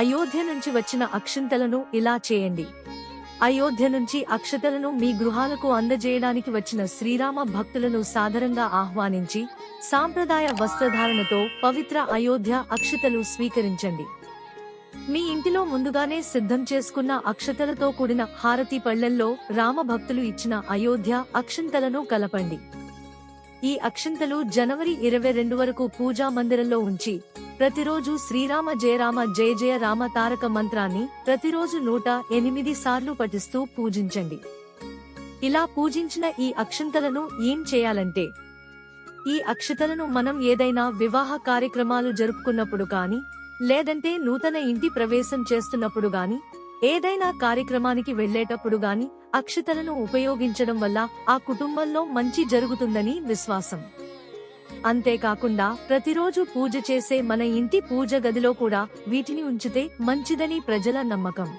అయోధ్య నుంచి వచ్చిన అక్షింతలను ఇలా చేయండి. అయోధ్య నుంచి అక్షతలను మీ గృహాలకు అందజేయడానికి వచ్చిన శ్రీరామ భక్తులను సాదరంగా ఆహ్వానించి సాంప్రదాయ వస్త్రధారణతో పవిత్ర అయోధ్య అక్షతలు స్వీకరించండి. మీ ఇంటిలో ముందుగానే సిద్ధం చేసుకున్న అక్షతలతో కూడిన హారతి పళ్ళల్లో రామభక్తులు ఇచ్చిన అయోధ్య అక్షింతలను కలపండి. ఈ అక్షింతలు జనవరి ఇరవై రెండు వరకు పూజా మందిరంలో ఉంచి ప్రతిరోజు శ్రీరామ జయరామ జయ జయ రామ తారక మంత్రాన్ని ప్రతిరోజు నూట ఎనిమిది సార్లు పఠిస్తూ పూజించండి. ఇలా పూజించిన ఈ అక్షంతలను ఏం చేయాలంటే ఈ అక్షతలను మనం ఏదైనా వివాహ కార్యక్రమాలు జరుపుకున్నప్పుడు గాని లేదంటే నూతన ఇంటి ప్రవేశం చేస్తున్నప్పుడు గాని ఏదైనా కార్యక్రమానికి వెళ్ళేటప్పుడు గాని అక్షతలను ఉపయోగించడం వల్ల ఆ కుటుంబంలో మంచి జరుగుతుందని విశ్వాసం. అంతేకాకుండా ప్రతిరోజు పూజ చేసే మన ఇంటి పూజ గదిలో కూడా వీటిని ఉంచితే మంచిదని ప్రజల నమ్మకం.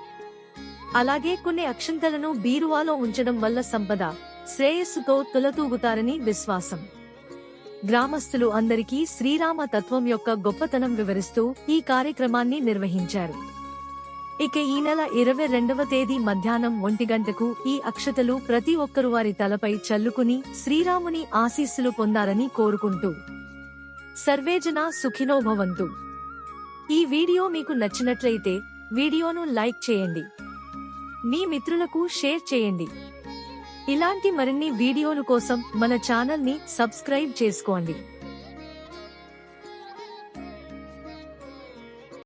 అలాగే కొన్ని అక్షంతలను బీరువాలో ఉంచడం వల్ల సంపద శ్రేయస్సుతో తులతూగుతారని విశ్వాసం. గ్రామస్తులు అందరికీ శ్రీరామ తత్వం యొక్క గొప్పతనం వివరిస్తూ ఈ కార్యక్రమాన్ని నిర్వహించారు. ఇక ఈ నెల ఇరవై రెండవ తేదీ మధ్యాహ్నం ఒంటి గంటకు ఈ అక్షతలు ప్రతి ఒక్కరు వారి తలపై చల్లుకుని శ్రీరాముని ఆశీస్సులు పొందాలని కోరుకుంటూ. సర్వేజన సుఖినోభవంతు ఈ వీడియో మీకు నచ్చినట్లయితే వీడియోను లైక్ చేయండి. మీ మిత్రులకు షేర్ చేయండి. ఇలాంటి మరిన్ని వీడియోల కోసం మన ఛానల్ని సబ్స్క్రైబ్ చేసుకోండి.